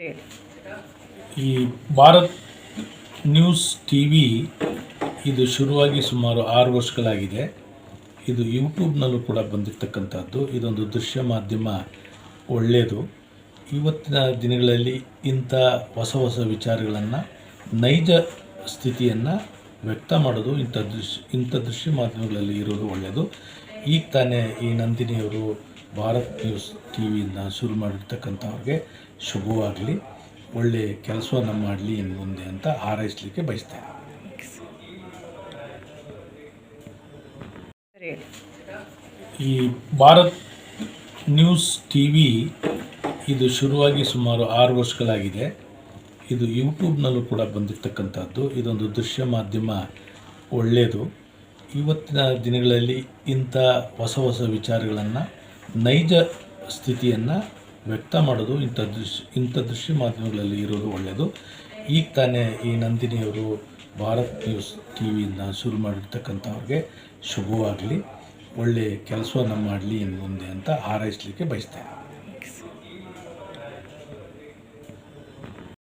ಈ Bharat news T V ಇದು ಶುರುವಾಗಿ ಸುಮಾರು ಆರು ವರ್ಷಗಳಾಗಿದೆ. ಇದು ಯೂಟ್ಯೂಬ್ನಲ್ಲೂ ಕೂಡ ಬಂದಿರತಕ್ಕಂಥದ್ದು. ಇದೊಂದು ದೃಶ್ಯ ಮಾಧ್ಯಮ ಒಳ್ಳೆಯದು. ಇವತ್ತಿನ ದಿನಗಳಲ್ಲಿ ಇಂಥ ಹೊಸ ಹೊಸ ವಿಚಾರಗಳನ್ನು, ನೈಜ ಸ್ಥಿತಿಯನ್ನು ವ್ಯಕ್ತ ಮಾಡೋದು ಇಂಥ ದೃಶ್ಯ ಇಂಥ ದೃಶ್ಯ ಮಾಧ್ಯಮಗಳಲ್ಲಿ ಇರೋದು ಒಳ್ಳೆಯದು. ಈಗ ತಾನೇ ಈ ನಂದಿನಿಯವರು ಭಾರತ್ ನ್ಯೂಸ್ ಟಿ ವಿಯಿಂದ ಶುರು ಮಾಡಿರ್ತಕ್ಕಂಥವ್ರಿಗೆ ಶುಭವಾಗಲಿ. ಒಳ್ಳೆಯ ಕೆಲಸವನ್ನು ಮಾಡಲಿ ಇನ್ನು ಮುಂದೆ ಅಂತ ಹಾರೈಸಲಿಕ್ಕೆ ಬಯಸ್ತೇನೆ. ಈ ಭಾರತ್ ನ್ಯೂಸ್ ಟಿ ವಿ ಇದು ಶುರುವಾಗಿ ಸುಮಾರು ಆರು ವರ್ಷಗಳಾಗಿದೆ. ಇದು ಯೂಟ್ಯೂಬ್ನಲ್ಲೂ ಕೂಡ ಬಂದಿರತಕ್ಕಂಥದ್ದು. ಇದೊಂದು ದೃಶ್ಯ ಮಾಧ್ಯಮ ಒಳ್ಳೆಯದು ಇವತ್ತಿನ ದಿನಗಳಲ್ಲಿ ಇಂಥ ಹೊಸ ಹೊಸ ವಿಚಾರಗಳನ್ನು ನೈಜ ಸ್ಥಿತಿಯನ್ನು ವ್ಯಕ್ತ ಮಾಡೋದು ಇಂಥ ದೃಶ್ಯ ಇಂಥ ದೃಶ್ಯ ಮಾಧ್ಯಮಗಳಲ್ಲಿ ಇರೋದು ಒಳ್ಳೆಯದು ಈಗ ತಾನೇ ಈ ನಂದಿನಿಯವರು ಭಾರತ್ ನ್ಯೂಸ್ ಟಿ ವಿಯಿಂದ ಶುರು ಮಾಡಿರ್ತಕ್ಕಂಥವ್ರಿಗೆ ಶುಭವಾಗಲಿ. ಒಳ್ಳೆಯ ಕೆಲಸವನ್ನು ಮಾಡಲಿ ಇನ್ನು ಮುಂದೆ ಅಂತ ಹಾರೈಸಲಿಕ್ಕೆ ಬಯಸ್ತೇನೆ.